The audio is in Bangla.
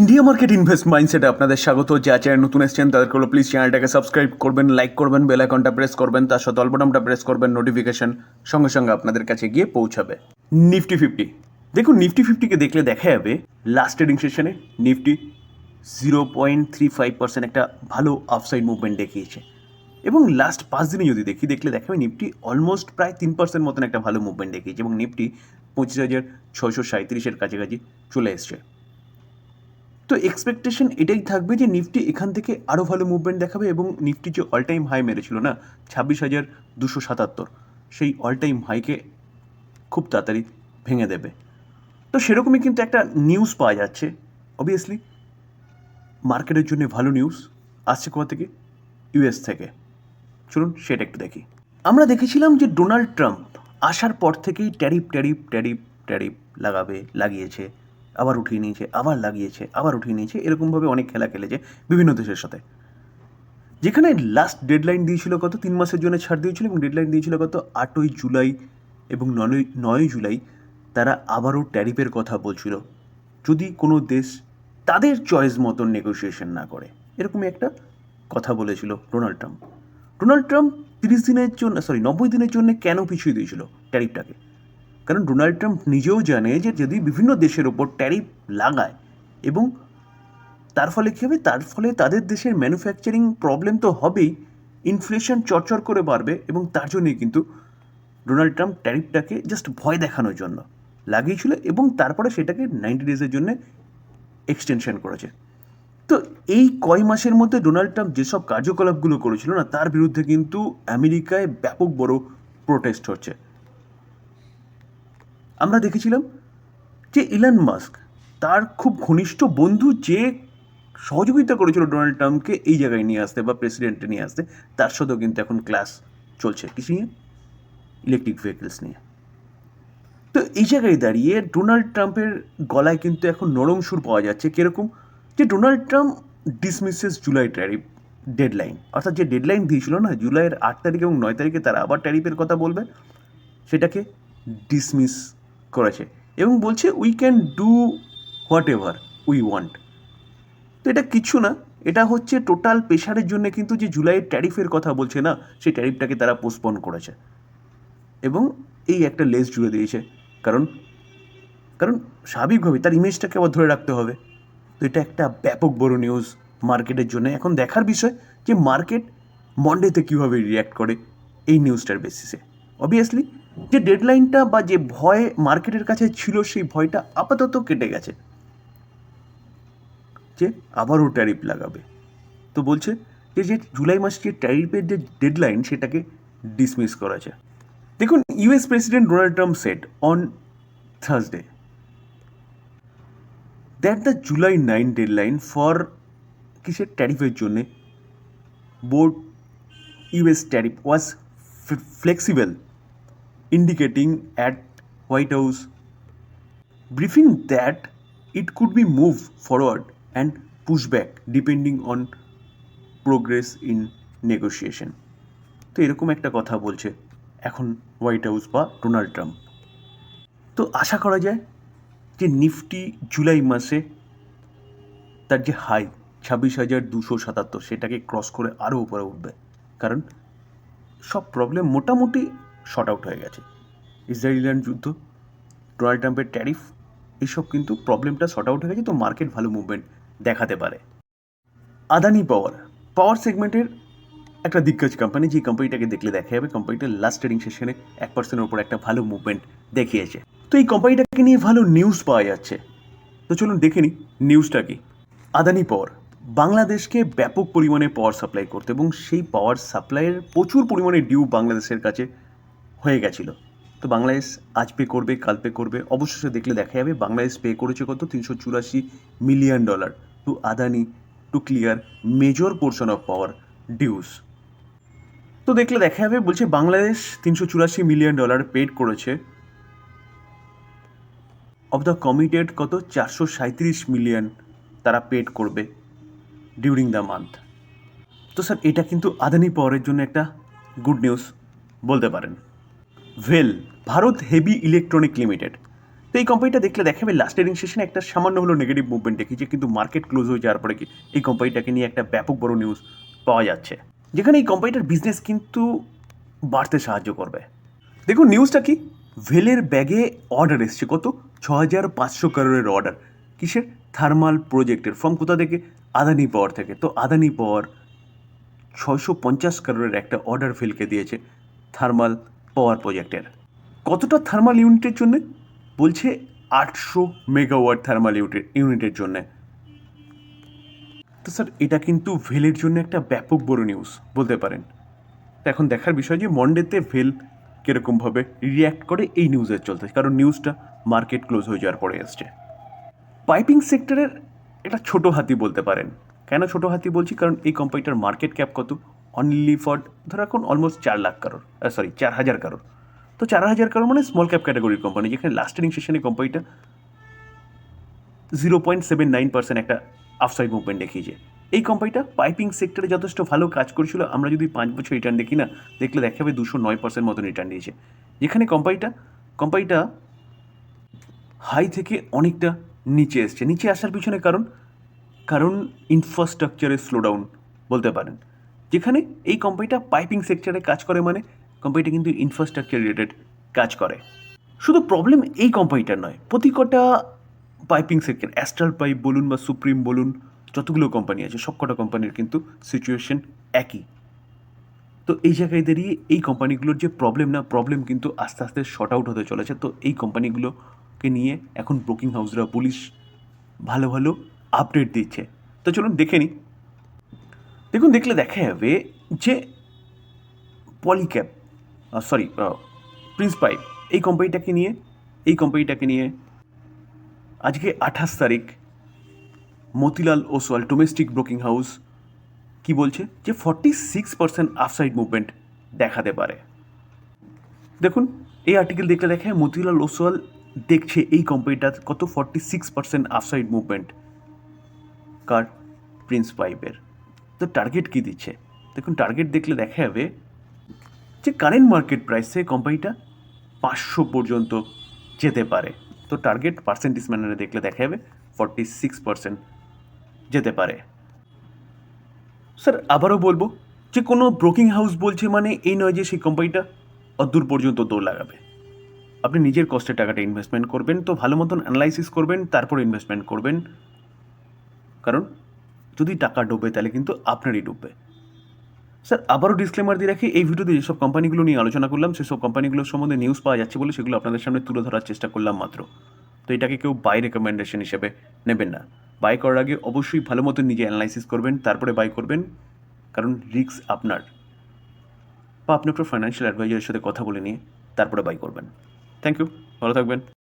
ইন্ডিয়া মার্কেট ইনভেস্ট মাইন্ডসেটে আপনাদের স্বাগত। যা চ্যানেল নতুন এসছেন, তাদেরকে হলো প্লিজ চ্যানেলটাকে সাবস্ক্রাইব করবেন লাইক করবেন বেল আইকনটা প্রেস করবেন, তার সাথে অল্পটামটা প্রেস করবেন নোটিফিকেশন সঙ্গে সঙ্গে আপনাদের কাছে গিয়ে পৌঁছাবে। নিফটি ফিফটি দেখুন নিফটি ফিফটিকে দেখলে দেখা যাবে লাস্ট ট্রেডিং সেশনে Nifty zero point three five percent একটা ভালো আফসাইড মুভমেন্ট দেখিয়েছে। এবং লাস্ট পাঁচ দিনে যদি দেখি, দেখলে দেখা যাবে নিফটি অলমোস্ট প্রায় তিন পার্সেন্ট মতন একটা ভালো মুভমেন্ট দেখিয়েছে এবং নিফটি পঁচিশ হাজার ছয়শো সাঁত্রিশের কাছাকাছি চলে এসছে। তো এক্সপেকটেশন এটাই থাকবে যে নিফটি এখান থেকে আরও ভালো মুভমেন্ট দেখাবে এবং নিফটি যে অল টাইম হাই মেরেছিল না, ছাব্বিশ হাজার দুশো সাতাত্তর। সেই অল টাইম হাইকে খুব তাড়াতাড়ি ভেঙে দেবে। তো সেরকমই কিন্তু একটা নিউজ পাওয়া যাচ্ছে অবভিয়াসলি মার্কেটের জন্য ভালো নিউজ আসছে কোথা থেকে? ইউএস থেকে। চলুন সেটা একটু দেখি। আমরা দেখেছিলাম যে ডোনাল্ড ট্রাম্প আসার পর থেকেই ট্যারিফ ট্যারিফ ট্যারিফ ট্যারিফ লাগাবে, লাগিয়েছে। আবার উঠিয়ে নিয়েছে, আবার লাগিয়েছে, আবার উঠিয়ে নিয়েছে, এরকমভাবে অনেক খেলা খেলেছে বিভিন্ন দেশের সাথে। যেখানে লাস্ট ডেডলাইন দিয়েছিল কত? তিন মাসের জন্য ছাড় দিয়েছিল এবং ডেডলাইন দিয়েছিল কত? আটই জুলাই এবং নয় নয় জুলাই তারা আবারও ট্যারিফের কথা বলছিল। যদি কোনো দেশ তাদের চয়েস মতন নেগোসিয়েশন না করে এরকমই একটা কথা বলেছিল ডোনাল্ড ট্রাম্প ডোনাল্ড ট্রাম্প তিরিশ দিনের জন্য সরি নব্বই দিনের জন্য কেন পিছিয়ে দিয়েছিল ট্যারিফটাকে কারণ ডোনাল্ড ট্রাম্প নিজেও জানে যে যদি বিভিন্ন দেশের ওপর ট্যারিফ লাগায় এবং তার ফলে কী হবে? তার ফলে তাদের দেশের ম্যানুফ্যাকচারিং প্রবলেম তো হবেই। ইনফ্লেশন চরচর করে বাড়বে এবং তার জন্যই কিন্তু ডোনাল্ড ট্রাম্প ট্যারিফটাকে জাস্ট ভয় দেখানোর জন্য লাগিয়েছিল এবং তারপরে সেটাকে নাইনটি ডেজের জন্য এক্সটেনশন করেছে। তো এই কয় মাসের মধ্যে ডোনাল্ড ট্রাম্প যেসব কার্যকলাপগুলো করেছিল না, তার বিরুদ্ধে কিন্তু আমেরিকায় ব্যাপক বড় প্রোটেস্ট হচ্ছে। আমরা দেখেছিলাম যে ইলন মাস্ক তার খুব ঘনিষ্ঠ বন্ধু যে সহযোগিতা করেছিল ডোনাল্ড ট্রাম্পকে এই জায়গায় নিয়ে আসতে বা প্রেসিডেন্টে নিয়ে আসতে, তার সাথেও কিন্তু এখন ক্লাস চলছে কিছু নিয়ে? ইলেকট্রিক ভেহিকেলস নিয়ে। তো এই জায়গায় দাঁড়িয়ে ডোনাল্ড ট্রাম্পের গলায় কিন্তু এখন নরম সুর পাওয়া যাচ্ছে। কীরকম? যে Donald Trump dismisses July tariff deadline অর্থাৎ যে ডেডলাইন দিয়েছিল না জুলাইয়ের আট তারিখ এবং নয় তারিখে তারা আবার ট্যারিফের কথা বলবে, সেটাকে ডিসমিস করেছে এবং বলছে we can do whatever we want তো এটা কিছু না, এটা হচ্ছে টোটাল প্রেশারের জন্য কিন্তু যে জুলাইয়ের ট্যারিফের কথা বলছে না, সেই ট্যারিফটাকে তারা পোস্টপন করেছে। এবং এই একটা লেস জুড়ে দিয়েছে, কারণ কারণ স্বাভাবিকভাবে তার ইমেজটাকে আবার ধরে রাখতে হবে। তো এটা একটা ব্যাপক বড় নিউজ মার্কেটের জন্য। এখন দেখার বিষয় যে মার্কেট মন্ডেতে কীভাবে রিয়্যাক্ট করে এই নিউজটার বেসিসে অবভিয়াসলি যে ডেডলাইনটা বা যে ভয় মার্কেটের কাছে ছিল, সেই ভয়টা আপাতত কেটে গেছে। যে আবারও ট্যারিফ লাগাবে। তো বলছে যে যে জুলাই মাসে যে ট্যারিফের যে ডেডলাইন সেটাকে ডিসমিস করেছে দেখুন US president Donald Trump set on Thursday that the July nine deadline for কিসের ট্যারিফের জন্যে broad US tariff was flexible indicating at White House briefing that it could be moved forward and pushed back depending on progress in negotiation তো এরকম একটা কথা বলছে এখন হোয়াইট হাউস বা ডোনাল্ড ট্রাম্প তো আশা করা যায় যে নিফটি জুলাই মাসে তার যে হাই ছাব্বিশ হাজার দুশো সাতাত্তর সেটাকে ক্রস করে আরও উপরে উঠবে কারণ সব প্রবলেম মোটামুটি শর্ট আউট হয়ে গেছে। ইসরায়েল ইরান যুদ্ধ, ডোনাল্ড ট্রাম্পের ট্যারিফ এইসব কিন্তু প্রবলেমটা শর্ট আউট হয়ে গেছে, তো মার্কেট ভালো মুভমেন্ট দেখাতে পারে। আদানি পাওয়ার পাওয়ার সেগমেন্টের একটা দিগ্গজ কোম্পানি যে কোম্পানিটাকে দেখলে দেখা যাবে কোম্পানিটার লাস্ট ট্রেডিং সেশনে এক পার্সেন্টের উপর একটা ভালো মুভমেন্ট দেখিয়েছে। তো এই কোম্পানিটাকে নিয়ে ভালো নিউজ পাওয়া যাচ্ছে। তো চলুন দেখে নিই নিউজটা কি। আদানি পাওয়ার বাংলাদেশকে ব্যাপক পরিমাণে পাওয়ার সাপ্লাই করতে এবং সেই পাওয়ার সাপ্লাইয়ের প্রচুর পরিমাণে ডিউ বাংলাদেশের কাছে হয়ে গেছিল। তো বাংলাদেশ আজ পে করবে, কাল পে করবে অবশেষে দেখলে দেখা যাবে। বাংলাদেশ পে করেছে কত? তিনশো চুরাশি million dollar to Adani to clear major portion of power dues তো দেখলে দেখা যাবে, বলছে বাংলাদেশ তিনশো চুরাশি মিলিয়ন ডলার পেড করেছে। অফ দ্য কমিটেড কত? চারশো সাঁত্রিশ মিলিয়ন তারা পেড করবে ডিউরিং দ্য মান্থ তো স্যার, এটা কিন্তু আদানি পাওয়ারের জন্য একটা গুড নিউজ বলতে পারেন। ভেল, ভারত হেভি ইলেকট্রনিক লিমিটেড। তো এই কোম্পানিটা দেখলে দেখাবে লাস্ট এডিং সেশনে একটা সামান্য হলো নেগেটিভ মুভমেন্ট দেখিয়েছে কিন্তু মার্কেট ক্লোজ হয়ে যাওয়ার পরে কি এই কোম্পানিটাকে নিয়ে একটা ব্যাপক বড় নিউজ পাওয়া যাচ্ছে। যেখানে এই কোম্পানিটার বিজনেস কিন্তু বাড়তে সাহায্য করবে। দেখুন নিউজটা কি? ভেলের ব্যাগে অর্ডার এসছে। কত? ছ হাজার পাঁচশো কারোরের অর্ডার কিসের? থার্মাল প্রজেক্টের ফর্ম কোথা থেকে? আদানি পাওয়ার থেকে। তো আদানি পাওয়ার ছয়শো পঞ্চাশ কারোরের একটা অর্ডার ফেলকে দিয়েছে। থার্মাল পাওয়ার প্রজেক্টের। কতটা থার্মাল ইউনিটের জন্য? বলছে আটশো মেগাওয়াট থার্মাল ইউনিট ইউনিটের জন্য। তো স্যার এটা কিন্তু ভেলের জন্য একটা ব্যাপক বড় নিউজ বলতে পারেন। তো এখন দেখার বিষয় যে মন্ডেতে ভেল কীরকমভাবে রিয়্যাক্ট করে, এই নিউজের চলতে। কারণ নিউজটা মার্কেট ক্লোজ হয়ে যাওয়ার পরে এসছে পাইপিং সেক্টরের একটা ছোট হাতি বলতে পারেন। কেন ছোট হাতি বলছি? কারণ এই কোম্পানিটার মার্কেট ক্যাপ কত? অনলি ফর ধর এখন অলমোস্ট চার লাখ কারোর সরি চার হাজার কারোর তো চার হাজার কারোর মানে স্মল ক্যাপ ক্যাটাগরির কোম্পানি যেখানে লাস্ট সেশনে কোম্পানিটা zero point seven nine percent একটা আফসাইড মুভমেন্ট দেখিয়েছে। এই কোম্পানিটা পাইপিং সেক্টরে যথেষ্ট ভালো কাজ করেছিল, আমরা যদি পাঁচ বছর রিটার্ন দেখি না, দেখলে দেখা যাবে দুশো নয় পার্সেন্ট মতন রিটার্ন দিয়েছে। যেখানে কোম্পানিটা কোম্পানিটা হাই থেকে অনেকটা নিচে এসছে। নিচে আসার পিছনে কারণ কারণ ইনফ্রাস্ট্রাকচারের স্লোডাউন বলতে পারেন। যেখানে এই কোম্পানিটা পাইপিং সেক্টরে কাজ করে মানে কোম্পানিটা কিন্তু ইনফ্রাস্ট্রাকচার রিলেটেড কাজ করে। শুধু প্রবলেম এই কোম্পানিটার নয়, প্রতি কটা পাইপিং সেক্টর অ্যাস্ট্রাল পাইপ বলুন বা সুপ্রিম বলুন, যতগুলো কোম্পানি আছে, সব কটা কোম্পানির কিন্তু সিচুয়েশন একই। তো এই জায়গায় দাঁড়িয়ে এই কোম্পানিগুলোর যে প্রবলেম না প্রবলেম কিন্তু আস্তে আস্তে শর্ট আউট হতে চলেছে। তো এই কোম্পানিগুলোকে নিয়ে এখন ব্রোকিং হাউসরা পুলিশ ভালো ভালো আপডেট দিচ্ছে। তো চলুন দেখে নিই দেখুন, দেখলে দেখা যাবে যে পলিক্যাপ সরি প্রিন্স পাইপ এই কোম্পানিটাকে নিয়ে, এই কোম্পানিটাকে নিয়ে আজকে আঠাশ তারিখ Motilal Oswal domestic broking house কি বলছে? যে forty six percent upside movement দেখাতে পারে। দেখুন, এই আর্টিকেল দেখলে দেখে মতিলাল ওসওয়াল দেখছে এই কোম্পানিটার কত forty six percent upside movement কার? প্রিন্স পাইপের তো টার্গেট কী দিচ্ছে? দেখুন টার্গেট দেখলে দেখা যাবে যে কারেন্ট মার্কেট প্রাইসে কোম্পানিটা পাঁচশো পর্যন্ত যেতে পারে। তো টার্গেট পার্সেন্টেজ ম্যানারে দেখলে দেখা যাবে ফর্টি সিক্স পার্সেন্ট যেতে পারে। স্যার আবারও বলব যে কোনো ব্রোকিং হাউস বলছে মানে এই নয় যে সেই কোম্পানিটা অদূর পর্যন্ত দৌড় লাগাবে। আপনি নিজের কষ্টে টাকাটা ইনভেস্টমেন্ট করবেন, তো ভালো মতন অ্যানালাইসিস করবেন, তারপর ইনভেস্টমেন্ট করবেন। কারণ যদি টাকা ডুবে, তাহলে কিন্তু আপনারই ডুববে। স্যার, আবারও ডিসক্লেমার দিয়ে রাখি, এই ভিডিওতে যেসব কোম্পানিগুলো নিয়ে আলোচনা করলাম, সেসব কোম্পানিগুলোর সম্বন্ধে নিউজ পাওয়া যাচ্ছে বলে সেগুলো আপনাদের সামনে তুলে ধরার চেষ্টা করলাম মাত্র। তো এটাকে কেউ বাই রেকমেন্ডেশন হিসেবে নেবেন না। বাই করার আগে অবশ্যই ভালো মতো নিজে অ্যানালাইসিস করবেন, তারপরে বাই করবেন, কারণ রিস্ক আপনার। বা আপনি আপনার ফাইন্যান্সিয়াল অ্যাডভাইজারের সাথে কথা বলে নিয়ে তারপরে বাই করবেন। থ্যাংক ইউ ভালো থাকবেন।